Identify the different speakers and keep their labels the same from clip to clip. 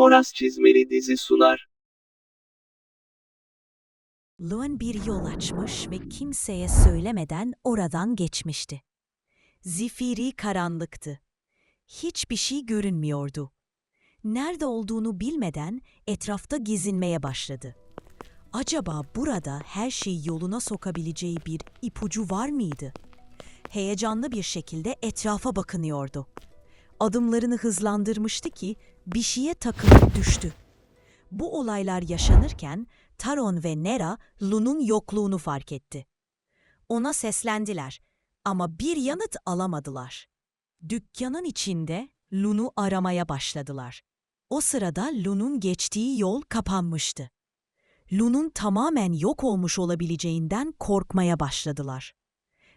Speaker 1: Moraz çizmeli dizi sunar.
Speaker 2: Luan bir yol açmış ve kimseye söylemeden oradan geçmişti. Zifiri karanlıktı. Hiçbir şey görünmüyordu. Nerede olduğunu bilmeden etrafta gezinmeye başladı. Acaba burada her şeyi yoluna sokabileceği bir ipucu var mıydı? Heyecanlı bir şekilde etrafa bakınıyordu. Adımlarını hızlandırmıştı ki bir şeye takılıp düştü. Bu olaylar yaşanırken Taron ve Nera Lun'un yokluğunu fark etti. Ona seslendiler ama bir yanıt alamadılar. Dükkanın içinde Lun'u aramaya başladılar. O sırada Lun'un geçtiği yol kapanmıştı. Lun'un tamamen yok olmuş olabileceğinden korkmaya başladılar.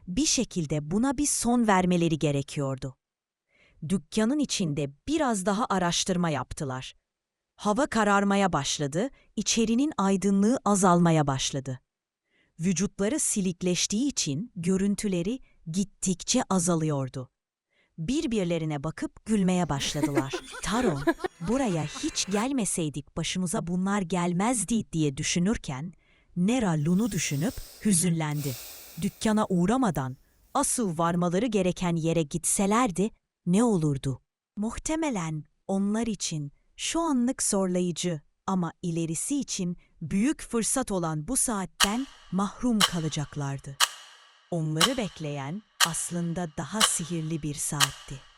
Speaker 2: Bir şekilde buna bir son vermeleri gerekiyordu. Dükkanın içinde biraz daha araştırma yaptılar. Hava kararmaya başladı, içerinin aydınlığı azalmaya başladı. Vücutları silikleştiği için görüntüleri gittikçe azalıyordu. Birbirlerine bakıp gülmeye başladılar. Taron, buraya hiç gelmeseydik başımıza bunlar gelmezdi diye düşünürken, Nera Lun'u düşünüp hüzünlendi. Dükkana uğramadan asıl varmaları gereken yere gitselerdi ne olurdu? Muhtemelen onlar için şu anlık zorlayıcı ama ilerisi için büyük fırsat olan bu saatten mahrum kalacaklardı. Onları bekleyen aslında daha sihirli bir saatti.